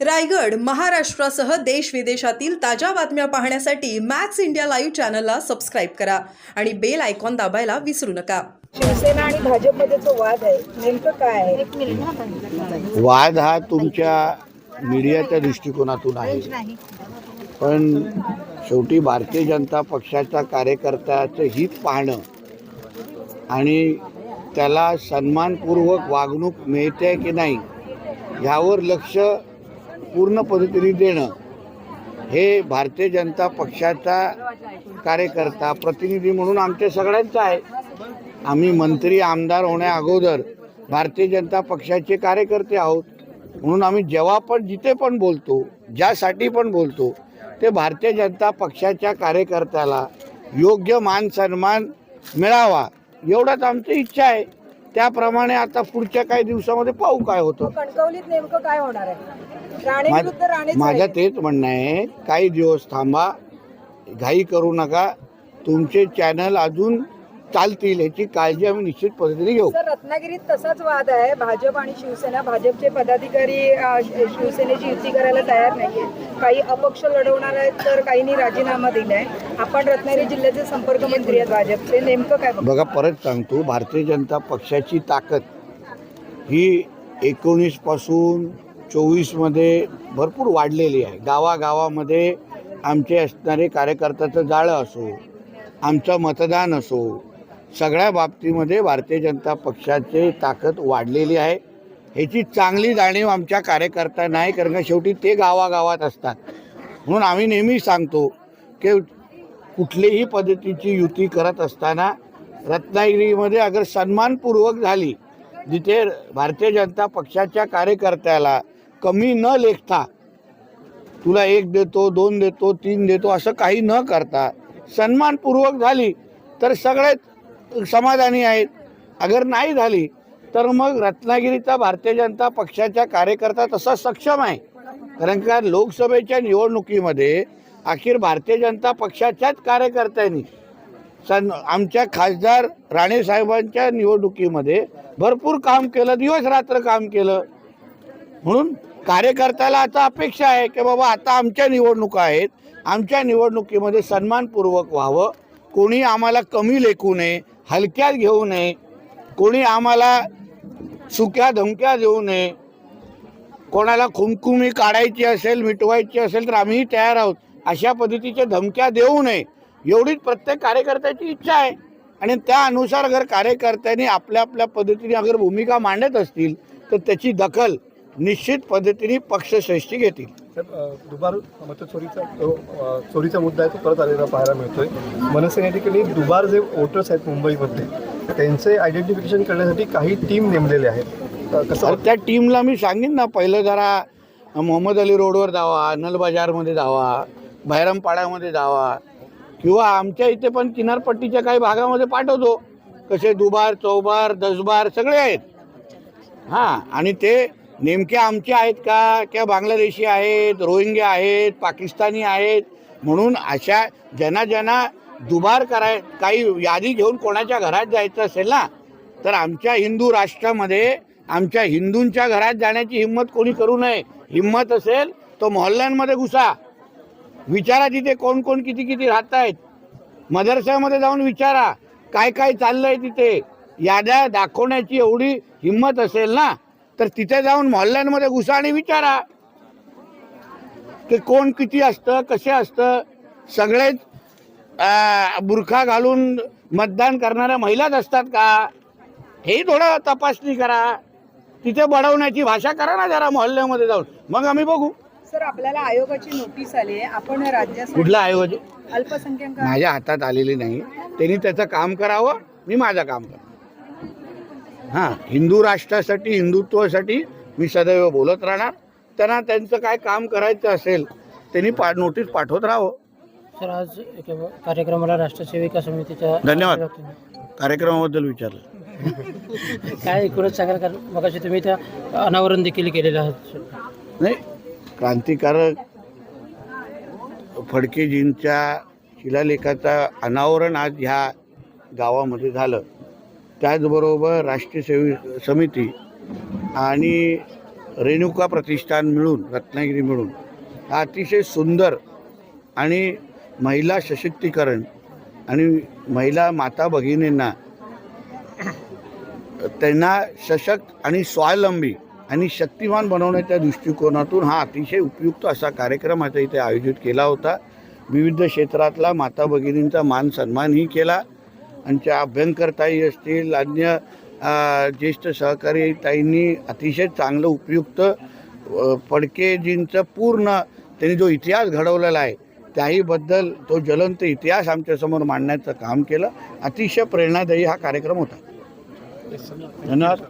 रायगड महाराष्ट्रासह देश विदेशातील ताज्या बातम्या पाहण्यासाठी मॅक्स इंडिया लाईव्ह चॅनलला सबस्क्राईब करा आणि बेल आयकॉन दाबायला विसरू नका. शिवसेना आणि भाजपमध्ये जो वाद आहे नेमकं काय आहे? वाद हा तुमच्या मीडियाच्या दृष्टिकोनातून आहे. पण शेवटी भारतीय जनता पक्षाच्या कार्यकर्त्याचं हित पाहणं आणि त्याला सन्मानपूर्वक वागणूक मिळते की नाही ह्यावर लक्ष पूर्ण पद्धतीने देणं हे भारतीय जनता पक्षाचा कार्यकर्ता प्रतिनिधी म्हणून आमच्या सगळ्यांचं आहे. आम्ही मंत्री आमदार होण्या अगोदर भारतीय जनता पक्षाचे कार्यकर्ते आहोत. म्हणून आम्ही जेव्हा पण जिथे पण बोलतो ज्यासाठी पण बोलतो ते भारतीय जनता पक्षाच्या कार्यकर्त्याला योग्य मान सन्मान मिळावा एवढंच आमची इच्छा आहे. त्याप्रमाणे आता पुढच्या काही दिवसामध्ये पाहू काय होतं. कणकवलीत नेमकं काय होणार आहे? मा- माझं. तेच म्हणणं आहे. काही दिवस थांबा. घाई करू नका. तुमचे चॅनल अजून चालतील ह्याची काळजी आम्ही निश्चित पद्धतीने घेऊ. सर रत्नागिरीत तसाच वाद आहे. भाजप आणि शिवसेना भाजपचे पदाधिकारी अ, शि- शिवसेनेची युती करायला तयार नाहीये. काही अपक्ष लढवणार आहेत तर काहींनी राजीनामा दिलाय. आपण रत्नागिरी जिल्ह्याचे संपर्क मंत्री आहेत भाजपचे. नेमकं काय बघ- बघा परत सांगतो. भारतीय जनता पक्षाची ताकद ही एकोणीसपासून चोवीसमध्ये भरपूर वाढलेली आहे. गावागावामध्ये आमचे असणारे कार्यकर्त्याचं जाळं असो आमचं मतदान असो सगळ्या बाबतीमध्ये भारतीय जनता पक्षाची ताकद वाढलेली आहे. ह्याची चांगली जाणीव आमच्या कार्यकर्त्यांना आहे कारण का शेवटी ते गावागावात असतात. म्हणून आम्ही नेहमी सांगतो की कुठलीही पद्धतीची युती करत असताना रत्नागिरीमध्ये अगर सन्मानपूर्वक झाली जिथे भारतीय जनता पक्षाच्या कार्यकर्त्याला कमी न लेखता तुला एक देतो दोन देतो तीन देतो असं काही न करता सन्मानपूर्वक झाली तर सगळेच समाधानी आहेत. अगर नाही झाली तर मग रत्नागिरीचा भारतीय जनता पक्षाच्या कार्यकर्ता तसा सक्षम आहे. कारण का लोकसभेच्या निवडणुकीमध्ये अखेर भारतीय जनता पक्षाच्याच कार्यकर्त्यांनी सन आमच्या खासदार राणेसाहेबांच्या निवडणुकीमध्ये भरपूर काम केलं दिवस रात्र काम केलं. म्हणून कार्यकर्त्याला आता अपेक्षा आहे की बाबा आता आमच्या निवडणुका आहेत. आमच्या निवडणुकीमध्ये सन्मानपूर्वक व्हावं. कोणी आम्हाला कमी लेखू नये हलक्यात घेऊ नये. कोणी आम्हाला सुक्या धमक्या देऊ नये. कोणाला खुमखुमी काढायची असेल मिटवायची असेल तर आम्हीही तयार आहोत. अशा पद्धतीच्या धमक्या देऊ नये. एवढीच प्रत्येक कार्यकर्त्याची इच्छा आहे. आणि त्या अनुसार अगर कार्यकर्त्यांनी आपल्या आपल्या पद्धतीने अगर भूमिका मांडत असतील तर त्याची दखल निश्चित पद्धतीने पक्षश्रेष्ठी घेतील. दुबार मतचोरीचा चोरीचा मुद्दा आहे तो परत आलेला पाहायला मिळतोय. मनसे या ठिकाणी दुबार जे वोटर्स आहेत मुंबईमध्ये त्यांचे आयडेंटिफिकेशन करण्यासाठी काही टीम नेमलेले आहेत. कसं त्या टीमला मी सांगेन ना पहिलं जरा मोहम्मद अली रोडवर जावा नल बाजारमध्ये जावा बहिरमपाड्यामध्ये जावा किंवा आमच्या इथे पण किनारपट्टीच्या काही भागामध्ये पाठवतो. कसे दुबार चौबार दसबार सगळे आहेत. हां आणि ते नेमके आमचे आहेत का? किंवा बांगलादेशी आहेत रोहिंग्या आहेत पाकिस्तानी आहेत? म्हणून अशा ज्यांना ज्यांना दुबार कराय काही यादी घेऊन कोणाच्या घरात जायचं असेल ना तर आमच्या हिंदू राष्ट्रामध्ये आमच्या हिंदूंच्या घरात जाण्याची हिंमत कोणी करू नये. हिंमत असेल तो मोहल्ल्यांमध्ये घुसा. विचारा तिथे कोण कोण किती किती राहत आहेत मदरशामध्ये जाऊन विचारा काय काय चाललंय तिथे. याद्या दाखवण्याची एवढी हिंमत असेल ना तर तिथे जाऊन मोहल्ल्यांमध्ये घुसा आणि विचारा की कोण किती असतं कसे असतं. सगळेच बुरखा घालून मतदान करणाऱ्या महिलाच असतात का? हेही थोडं तपासणी करा. तिथे बडवण्याची भाषा करा ना जरा मोहल्ल्यामध्ये जाऊन. मग आम्ही बघू. सर आपल्याला आयोगाची नोटीस आली आहे. आपण राज्यासाठी कुठला आयोजन अल्पसंख्याक माझ्या हातात आलेली नाही. त्यांनी त्याचं काम करावं मी माझं काम करतो. हां हिंदू राष्ट्रासाठी हिंदुत्वासाठी मी सदैव बोलत राहणार. त्यांना त्यांचं काय काम करायचं असेल त्यांनी पा नोटीस पाठवत राहावं. सर आज एका कार्यक्रमाला राष्ट्रसेविका समितीच्या धन्यवाद. कार्यक्रमाबद्दल विचारलं. काय एकूणच सांगाल कारण मग तुम्ही त्या अनावरण देखील केलेलं आहात नाही क्रांतिकारक फडकेजींच्या शिलालेखाचं अनावरण आज ह्या गावामध्ये झालं. त्याचबरोबर राष्ट्रीय सेवी समिती आणि रेणुका प्रतिष्ठान मिळून रत्नागिरी मिळून हा अतिशय सुंदर आणि महिला सशक्तीकरण आणि महिला माता भगिनींना त्यांना सशक्त आणि स्वावलंबी आणि शक्तिमान बनवण्याच्या दृष्टिकोनातून हा अतिशय उपयुक्त असा कार्यक्रम आता इथे आयोजित केला होता. विविध क्षेत्रातला माता भगिनींचा मान सन्मानही केला. आमच्या अभ्यंकरताई असतील अन्य ज्येष्ठ सहकारी ताईंनी अतिशय चांगलं उपयुक्त फडकेजींचं पूर्ण त्यांनी जो इतिहास घडवलेला आहे त्याहीबद्दल तो ज्वलंत इतिहास आमच्यासमोर मांडण्याचं काम केलं. अतिशय प्रेरणादायी हा कार्यक्रम होता. धन्यवाद.